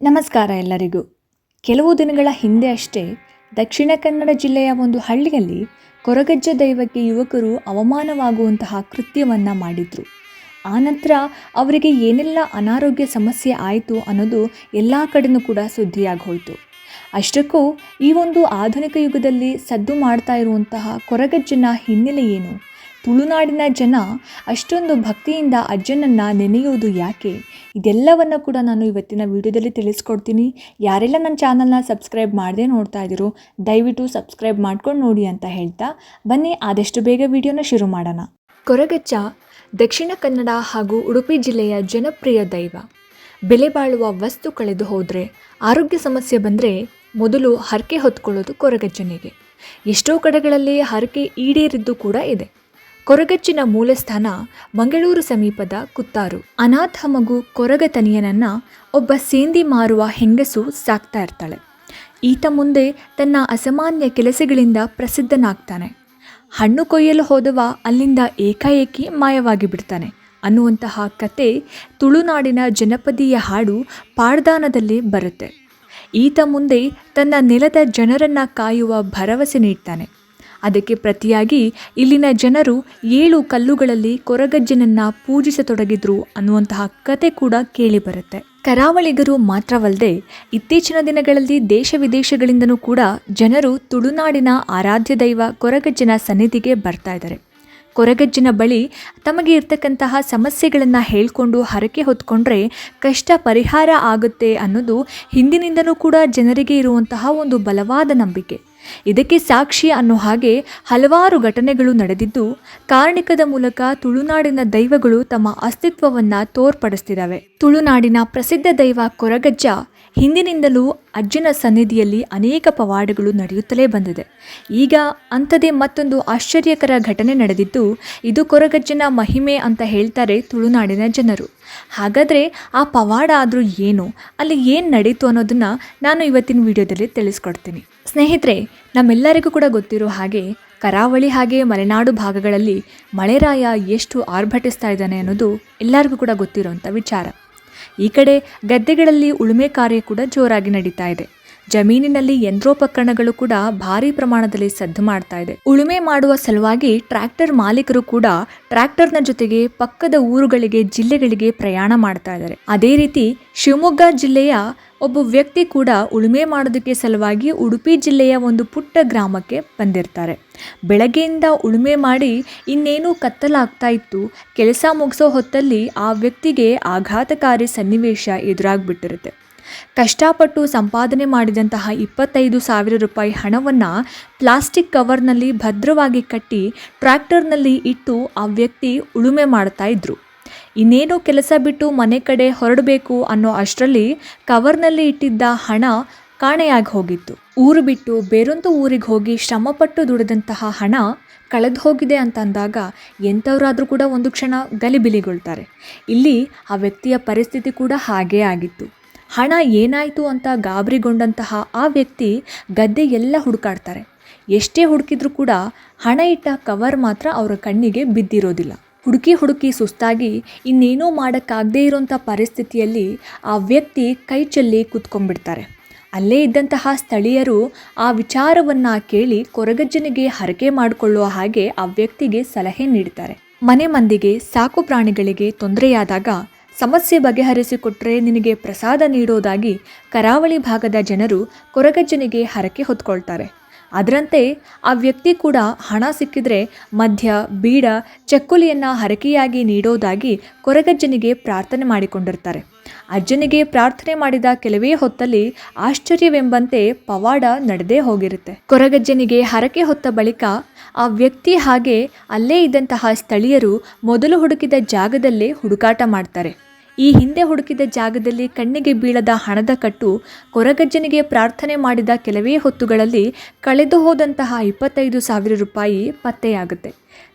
ನಮಸ್ಕಾರ ಎಲ್ಲರಿಗೂ. ಕೆಲವು ದಿನಗಳ ಹಿಂದೆ ಅಷ್ಟೇ ದಕ್ಷಿಣ ಕನ್ನಡ ಜಿಲ್ಲೆಯ ಒಂದು ಹಳ್ಳಿಯಲ್ಲಿ ಕೊರಗಜ್ಜ ದೈವಕ್ಕೆ ಯುವಕರು ಅವಮಾನವಾಗುವಂತಹ ಕೃತ್ಯವನ್ನು ಮಾಡಿದರು. ಆನಂತರ ಅವರಿಗೆ ಏನೆಲ್ಲ ಅನಾರೋಗ್ಯ ಸಮಸ್ಯೆ ಆಯಿತು ಅನ್ನೋದು ಎಲ್ಲ ಕಡೆನೂ ಕೂಡ ಸುದ್ದಿಯಾಗಿ ಹೋಯಿತು ಅಷ್ಟಕ್ಕೂ ಈ ಒಂದು ಆಧುನಿಕ ಯುಗದಲ್ಲಿ ಸದ್ದು ಮಾಡ್ತಾ ಇರುವಂತಹ ಕೊರಗಜ್ಜನ ಹಿನ್ನೆಲೆ ಏನು? ತುಳುನಾಡಿನ ಜನ ಅಷ್ಟೊಂದು ಭಕ್ತಿಯಿಂದ ಅಜ್ಜನನ್ನು ನೆನೆಯೋದು ಯಾಕೆ? ಇದೆಲ್ಲವನ್ನು ಕೂಡ ನಾನು ಇವತ್ತಿನ ವಿಡಿಯೋದಲ್ಲಿ ತಿಳಿಸ್ಕೊಡ್ತೀನಿ. ಯಾರೆಲ್ಲ ನನ್ನ ಚಾನಲ್ನ ಸಬ್ಸ್ಕ್ರೈಬ್ ಮಾಡದೆ ನೋಡ್ತಾ ಇದ್ದೀರೋ, ದಯವಿಟ್ಟು ಸಬ್ಸ್ಕ್ರೈಬ್ ಮಾಡ್ಕೊಂಡು ನೋಡಿ ಅಂತ ಹೇಳ್ತಾ ಬನ್ನಿ, ಆದಷ್ಟು ಬೇಗ ವಿಡಿಯೋನ ಶುರು ಮಾಡೋಣ. ಕೊರಗಚ್ಚ, ದಕ್ಷಿಣ ಕನ್ನಡ ಹಾಗೂ ಉಡುಪಿ ಜಿಲ್ಲೆಯ ಜನಪ್ರಿಯ ದೈವ. ಬೆಲೆ ಬಾಳುವ ವಸ್ತು ಕಳೆದು ಹೋದರೆ ಆರೋಗ್ಯ ಸಮಸ್ಯೆ ಬಂದರೆ ಮೊದಲು ಹರಕೆ ಹೊತ್ಕೊಳ್ಳೋದು ಕೊರಗಜ್ಜನಿಗೆ ಎಷ್ಟೋ ಕಡೆಗಳಲ್ಲಿ ಹರಕೆ ಈಡೇರಿದ್ದು ಕೂಡ ಇದೆ. ಕೊರಗಜ್ಜಿನ ಮೂಲಸ್ಥಾನ ಮಂಗಳೂರು ಸಮೀಪದ ಕುತ್ತಾರು. ಅನಾಥ ಮಗು ಕೊರಗತನಿಯನನ್ನ ಒಬ್ಬ ಸೇಂದಿ ಮಾರುವ ಹೆಂಗಸು ಸಾಕ್ತಾ ಇರ್ತಾಳೆ. ಈತ ಮುಂದೆ ತನ್ನ ಅಸಾಮಾನ್ಯ ಕೆಲಸಗಳಿಂದ ಪ್ರಸಿದ್ಧನಾಗ್ತಾನೆ. ಹಣ್ಣು ಕೊಯ್ಯಲು ಹೋದವ ಅಲ್ಲಿಂದ ಏಕಾಏಕಿ ಮಾಯವಾಗಿ ಬಿಡ್ತಾನೆ. ಅನ್ನುವಂತಹ ಕತೆ ತುಳುನಾಡಿನ ಜನಪದೀಯ ಹಾಡು ಪಾಡ್ದಾನದಲ್ಲಿ ಬರುತ್ತೆ. ಈತ ಮುಂದೆ ತನ್ನ ನೆಲದ ಜನರನ್ನ ಕಾಯುವ ಭರವಸೆ ನೀಡ್ತಾನೆ. ಅದಕ್ಕೆ ಪ್ರತಿಯಾಗಿ ಇಲ್ಲಿನ ಜನರು ಏಳು ಕಲ್ಲುಗಳಲ್ಲಿ ಕೊರಗಜ್ಜನನ್ನ ಪೂಜಿಸತೊಡಗಿದ್ರು ಅನ್ನುವಂತಹ ಕತೆ ಕೂಡ ಕೇಳಿಬರುತ್ತೆ ಕರಾವಳಿಗರು ಮಾತ್ರವಲ್ಲದೆ ಇತ್ತೀಚಿನ ದಿನಗಳಲ್ಲಿ ದೇಶ ವಿದೇಶಗಳಿಂದನೂ ಕೂಡ ಜನರು ತುಳುನಾಡಿನ ಆರಾಧ್ಯ ದೈವ ಕೊರಗಜ್ಜನ ಸನ್ನಿಧಿಗೆ ಬರ್ತಾ ಇದ್ದಾರೆ. ಕೊರಗಜ್ಜನ ಬಳಿ ತಮಗೆ ಇರ್ತಕ್ಕಂತಹ ಸಮಸ್ಯೆಗಳನ್ನು ಹೇಳ್ಕೊಂಡು ಹರಕೆ ಹೊತ್ಕೊಂಡ್ರೆ ಕಷ್ಟ ಪರಿಹಾರ ಆಗುತ್ತೆ ಅನ್ನೋದು ಹಿಂದಿನಿಂದಲೂ ಕೂಡ ಜನರಿಗೆ ಇರುವಂತಹ ಒಂದು ಬಲವಾದ ನಂಬಿಕೆ. ಇದಕ್ಕೆ ಸಾಕ್ಷಿ ಅನ್ನೋ ಹಾಗೆ ಹಲವಾರು ಘಟನೆಗಳು ನಡೆದಿದ್ದು, ಕಾರ್ಣಿಕದ ಮೂಲಕ ತುಳುನಾಡಿನ ದೈವಗಳು ತಮ್ಮ ಅಸ್ತಿತ್ವವನ್ನು ತೋರ್ಪಡಿಸ್ತಿದ್ದಾವೆ. ತುಳುನಾಡಿನ ಪ್ರಸಿದ್ಧ ದೈವ ಕೊರಗಜ್ಜ ಹಿಂದಿನಿಂದಲೂ ಅಜ್ಜನ ಸನ್ನಿಧಿಯಲ್ಲಿ ಅನೇಕ ಪವಾಡಗಳು ನಡೆಯುತ್ತಲೇ ಬಂದಿದೆ. ಈಗ ಅಂಥದೇ ಮತ್ತೊಂದು ಆಶ್ಚರ್ಯಕರ ಘಟನೆ ನಡೆದಿದ್ದು, ಇದು ಕೊರಗಜ್ಜನ ಮಹಿಮೆ ಅಂತ ಹೇಳ್ತಾರೆ ತುಳುನಾಡಿನ ಜನರು. ಹಾಗಾದರೆ ಆ ಪವಾಡ ಆದರೂ ಏನು? ಅಲ್ಲಿ ಏನು ನಡೀತು ಅನ್ನೋದನ್ನು ನಾನು ಇವತ್ತಿನ ವಿಡಿಯೋದಲ್ಲಿ ತಿಳಿಸ್ಕೊಡ್ತೀನಿ. ಸ್ನೇಹಿತರೆ, ನಮ್ಮೆಲ್ಲರಿಗೂ ಕೂಡ ಗೊತ್ತಿರೋ ಹಾಗೆ ಕರಾವಳಿ ಹಾಗೆ ಮಲೆನಾಡು ಭಾಗಗಳಲ್ಲಿ ಮಳೆರಾಯ ಎಷ್ಟು ಆರ್ಭಟಿಸ್ತಾ ಇದ್ದಾನೆ ಅನ್ನೋದು ಎಲ್ಲರಿಗೂ ಕೂಡ ಗೊತ್ತಿರೋವಂಥ ವಿಚಾರ. ಈ ಕಡೆ ಗದ್ದೆಗಳಲ್ಲಿ ಉಳುಮೆ ಕಾರ್ಯ ಕೂಡ ಜೋರಾಗಿ ನಡೀತಾ ಇದೆ. ಜಮೀನಿನಲ್ಲಿ ಯಂತ್ರೋಪಕರಣಗಳು ಕೂಡ ಭಾರಿ ಪ್ರಮಾಣದಲ್ಲಿ ಸದ್ದು ಮಾಡ್ತಾ ಇದೆ. ಉಳುಮೆ ಮಾಡುವ ಸಲುವಾಗಿ ಟ್ರ್ಯಾಕ್ಟರ್ ಮಾಲೀಕರು ಕೂಡ ಟ್ರ್ಯಾಕ್ಟರ್ನ ಜೊತೆಗೆ ಪಕ್ಕದ ಊರುಗಳಿಗೆ, ಜಿಲ್ಲೆಗಳಿಗೆ ಪ್ರಯಾಣ ಮಾಡ್ತಾ ಇದ್ದಾರೆ. ಅದೇ ರೀತಿ ಶಿವಮೊಗ್ಗ ಜಿಲ್ಲೆಯ ಒಬ್ಬ ವ್ಯಕ್ತಿ ಕೂಡ ಉಳುಮೆ ಮಾಡೋದಕ್ಕೆ ಸಲುವಾಗಿ ಉಡುಪಿ ಜಿಲ್ಲೆಯ ಒಂದು ಪುಟ್ಟ ಗ್ರಾಮಕ್ಕೆ ಬಂದಿರ್ತಾರೆ. ಬೆಳಗ್ಗೆಯಿಂದ ಉಳುಮೆ ಮಾಡಿ ಇನ್ನೇನು ಕತ್ತಲಾಗ್ತಾ ಇತ್ತು. ಕೆಲಸ ಮುಗಿಸೋ ಹೊತ್ತಲ್ಲಿ ಆ ವ್ಯಕ್ತಿಗೆ ಆಘಾತಕಾರಿ ಸನ್ನಿವೇಶ ಎದುರಾಗ್ಬಿಟ್ಟಿರುತ್ತೆ. ಕಷ್ಟಪಟ್ಟು ಸಂಪಾದನೆ ಮಾಡಿದಂತಹ ಇಪ್ಪತ್ತೈದು ಸಾವಿರ ರೂಪಾಯಿ ಹಣವನ್ನು ಪ್ಲಾಸ್ಟಿಕ್ ಕವರ್ನಲ್ಲಿ ಭದ್ರವಾಗಿ ಕಟ್ಟಿ ಟ್ರ್ಯಾಕ್ಟರ್ನಲ್ಲಿ ಇಟ್ಟು ಆ ವ್ಯಕ್ತಿ ಉಳುಮೆ ಮಾಡ್ತಾ ಇದ್ರು. ಇನ್ನೇನು ಕೆಲಸ ಬಿಟ್ಟು ಮನೆ ಕಡೆ ಹೊರಡಬೇಕು ಅನ್ನೋ ಅಷ್ಟರಲ್ಲಿ ಕವರ್ನಲ್ಲಿ ಇಟ್ಟಿದ್ದ ಹಣ ಕಾಣೆಯಾಗಿ ಹೋಗಿತ್ತು. ಊರು ಬಿಟ್ಟು ಬೇರೊಂದು ಊರಿಗೆ ಹೋಗಿ ಶ್ರಮಪಟ್ಟು ದುಡಿದಂತಹ ಹಣ ಕಳೆದು ಹೋಗಿದೆ ಅಂತ ಅಂದಾಗ ಎಂಥವರಾದರೂ ಕೂಡ ಒಂದು ಕ್ಷಣ ಗಲಿಬಿಲಿಗೊಳ್ತಾರೆ. ಇಲ್ಲಿ ಆ ವ್ಯಕ್ತಿಯ ಪರಿಸ್ಥಿತಿ ಕೂಡ ಹಾಗೇ ಆಗಿತ್ತು. ಹಣ ಏನಾಯಿತು ಅಂತ ಗಾಬರಿಗೊಂಡಂತಹ ಆ ವ್ಯಕ್ತಿ ಗದ್ದೆ ಎಲ್ಲ ಹುಡುಕಾಡ್ತಾರೆ. ಎಷ್ಟೇ ಹುಡುಕಿದ್ರೂ ಕೂಡ ಹಣ ಇಟ್ಟ ಕವರ್ ಮಾತ್ರ ಅವರ ಕಣ್ಣಿಗೆ ಬಿದ್ದಿರೋದಿಲ್ಲ. ಹುಡುಕಿ ಹುಡುಕಿ ಸುಸ್ತಾಗಿ ಇನ್ನೇನೂ ಮಾಡೋಕ್ಕಾಗದೇ ಇರೋಂಥ ಪರಿಸ್ಥಿತಿಯಲ್ಲಿ ಆ ವ್ಯಕ್ತಿ ಕೈ ಚೆಲ್ಲಿ ಕೂತ್ಕೊಂಡ್ಬಿಡ್ತಾರೆ. ಅಲ್ಲೇ ಇದ್ದಂತಹ ಸ್ಥಳೀಯರು ಆ ವಿಚಾರವನ್ನು ಕೇಳಿ ಕೊರಗಜ್ಜನಿಗೆ ಹರಕೆ ಮಾಡಿಕೊಳ್ಳುವ ಹಾಗೆ ಆ ವ್ಯಕ್ತಿಗೆ ಸಲಹೆ ನೀಡ್ತಾರೆ. ಮನೆ ಮಂದಿಗೆ, ಸಾಕು ಪ್ರಾಣಿಗಳಿಗೆ ತೊಂದರೆಯಾದಾಗ ಸಮಸ್ಯೆ ಬಗೆಹರಿಸಿಕೊಟ್ರೆ ನಿನಗೆ ಪ್ರಸಾದ ನೀಡೋದಾಗಿ ಕರಾವಳಿ ಭಾಗದ ಜನರು ಕೊರಗಜ್ಜನಿಗೆ ಹರಕೆ ಹೊತ್ಕೊಳ್ತಾರೆ. ಅದರಂತೆ ಆ ವ್ಯಕ್ತಿ ಕೂಡ ಹಣ ಸಿಕ್ಕಿದ್ರೆ ಮಧ್ಯ ಬೀಡ, ಚಕ್ಕುಲಿಯನ್ನು ಹರಕೆಯಾಗಿ ನೀಡೋದಾಗಿ ಕೊರಗಜ್ಜನಿಗೆ ಪ್ರಾರ್ಥನೆ ಮಾಡಿಕೊಂಡಿರ್ತಾರೆ. ಅಜ್ಜನಿಗೆ ಪ್ರಾರ್ಥನೆ ಮಾಡಿದ ಕೆಲವೇ ಹೊತ್ತಲ್ಲಿ ಆಶ್ಚರ್ಯವೆಂಬಂತೆ ಪವಾಡ ನಡೆದೇ ಹೋಗಿರುತ್ತೆ. ಕೊರಗಜ್ಜನಿಗೆ ಹರಕೆ ಹೊತ್ತ ಬಳಿಕ ಆ ವ್ಯಕ್ತಿ ಹಾಗೆ ಅಲ್ಲೇ ಇದ್ದಂತಹ ಸ್ಥಳೀಯರು ಮೊದಲು ಹುಡುಕಿದ ಜಾಗದಲ್ಲೇ ಹುಡುಕಾಟ ಮಾಡ್ತಾರೆ. ಈ ಹಿಂದೆ ಹುಡುಕಿದ ಜಾಗದಲ್ಲಿ ಕಣ್ಣಿಗೆ ಬೀಳದ ಹಣದ ಕಟ್ಟು ಕೊರಗಜ್ಜನಿಗೆ ಪ್ರಾರ್ಥನೆ ಮಾಡಿದ ಕೆಲವೇ ಹೊತ್ತುಗಳಲ್ಲಿ ಕಳೆದು ಹೋದಂತಹ ಇಪ್ಪತ್ತೈದು ಸಾವಿರ ರೂಪಾಯಿ ಪತ್ತೆಯಾಗುತ್ತೆ.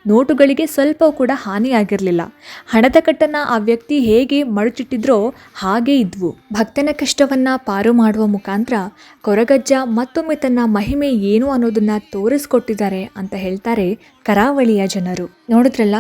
ನೋಟುಗಳಿಗೆ ಸ್ವಲ್ಪ ಕೂಡ ಹಾನಿಯಾಗಿರಲಿಲ್ಲ. ಹಣದ ಕಟ್ಟನ್ನು ಆ ವ್ಯಕ್ತಿ ಹೇಗೆ ಮಡಚಿಟ್ಟಿದ್ರೋ ಹಾಗೇ ಇದ್ವು. ಭಕ್ತನ ಕಷ್ಟವನ್ನು ಪಾರು ಮಾಡುವ ಮುಖಾಂತರ ಕೊರಗಜ್ಜ ಮತ್ತೊಮ್ಮೆ ತನ್ನ ಮಹಿಮೆ ಏನು ಅನ್ನೋದನ್ನು ತೋರಿಸ್ಕೊಟ್ಟಿದ್ದಾರೆ ಅಂತ ಹೇಳ್ತಾರೆ ಕರಾವಳಿಯ ಜನರು. ನೋಡಿದ್ರಲ್ಲ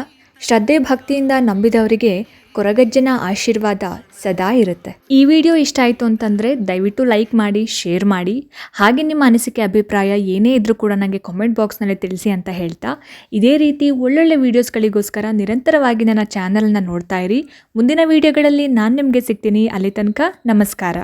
ಶ್ರದ್ಧೆ ಭಕ್ತಿಯಿಂದ ನಂಬಿದವರಿಗೆ ಕೊರಗಜ್ಜನ ಆಶೀರ್ವಾದ ಸದಾ ಇರುತ್ತೆ. ಈ ವಿಡಿಯೋ ಇಷ್ಟ ಆಯಿತು ಅಂತಂದರೆ ದಯವಿಟ್ಟು ಲೈಕ್ ಮಾಡಿ, ಶೇರ್ ಮಾಡಿ. ಹಾಗೆ ನಿಮ್ಮ ಅನಿಸಿಕೆ, ಅಭಿಪ್ರಾಯ ಏನೇ ಇದ್ರೂ ಕೂಡ ನನಗೆ ಕಾಮೆಂಟ್ ಬಾಕ್ಸ್ನಲ್ಲಿ ತಿಳಿಸಿ ಅಂತ ಹೇಳ್ತಾ. ಇದೇ ರೀತಿ ಒಳ್ಳೊಳ್ಳೆ ವೀಡಿಯೋಸ್ಗಳಿಗೋಸ್ಕರ ನಿರಂತರವಾಗಿ ನನ್ನ ಚಾನಲ್ನ ನೋಡ್ತಾ ಇರಿ. ಮುಂದಿನ ವೀಡಿಯೋಗಳಲ್ಲಿ ನಾನು ನಿಮಗೆ ಸಿಗ್ತೀನಿ. ಅಲ್ಲಿ ತನಕ ನಮಸ್ಕಾರ.